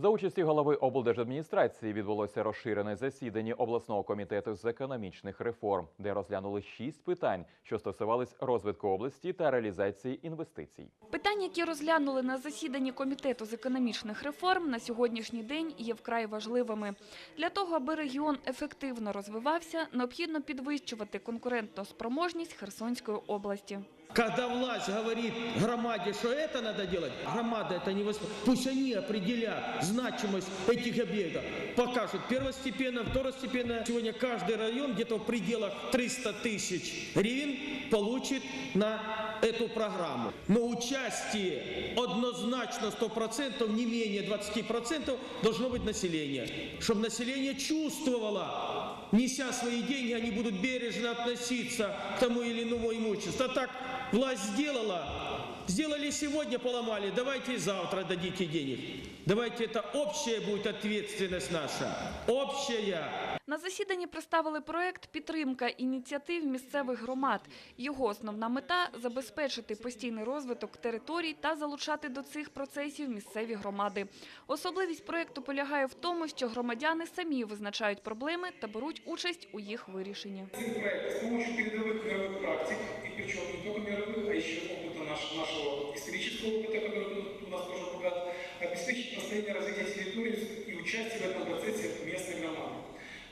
За участі голови облдержадміністрації відбулося розширене засідання обласного комітету з економічних реформ, де розглянули шість питань, що стосувались розвитку області та реалізації інвестицій. Питання, які розглянули на засіданні комітету з економічних реформ, на сьогоднішній день є вкрай важливими. Для того, аби регіон ефективно розвивався, необхідно підвищувати конкурентну спроможність Херсонської області. Когда власть говорит громаде, что это надо делать, громада это не воспринимает. Пусть они определят значимость этих объектов, покажут первостепенно, второстепенно. Сегодня каждый район где-то в пределах 300 тысяч гривен получит на эту программу. Но участие однозначно 100%, не менее 20% должно быть население. Чтобы население чувствовало, неся свои деньги, они будут бережно относиться к тому или иному имуществу. А так власть сделала, сделали сегодня, поломали, давайте завтра дадите денег. Давайте это общая будет ответственность наша, общая. На засіданні представили проект «Підтримка ініціатив місцевих громад». Його основна мета – забезпечити постійний розвиток територій та залучати до цих процесів місцеві громади. Особливість проекту полягає в тому, що громадяни самі визначають проблеми та беруть участь у їх вирішенні. Этот проект с помощью передовых мировых практик, и причем не только мировых, а еще опыта наш- нашего исторического опыта, который у нас тоже богат, обеспечить постоянное развитие территории и участие в этом процессе местной громады.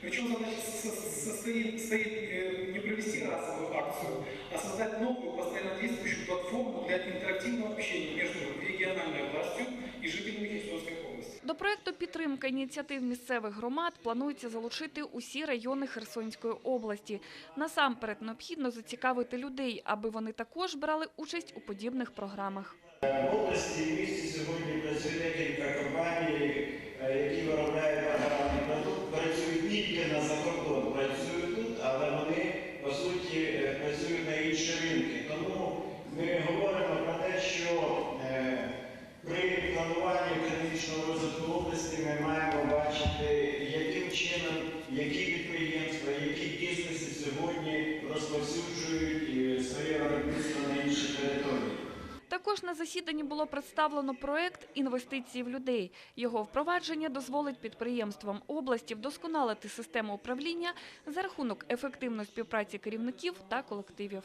Причем задача со- со- состоит, стоит э, не провести разовую акцию, а создать новую постоянно действующую платформу для интерактивного общения между региональной властью и жителями Херсонской области. До проекту «Підтримка ініціатив місцевих громад» планується залучити усі райони Херсонської області. Насамперед необхідно зацікавити людей, аби вони також брали участь у подібних програмах. В області і місті сьогодні працює декілька компаній, розповсюджують і своє виробництво на інші території. Також на засіданні було представлено проект «Інвестиції в людей». Його впровадження дозволить підприємствам області вдосконалити систему управління за рахунок ефективної співпраці керівників та колективів.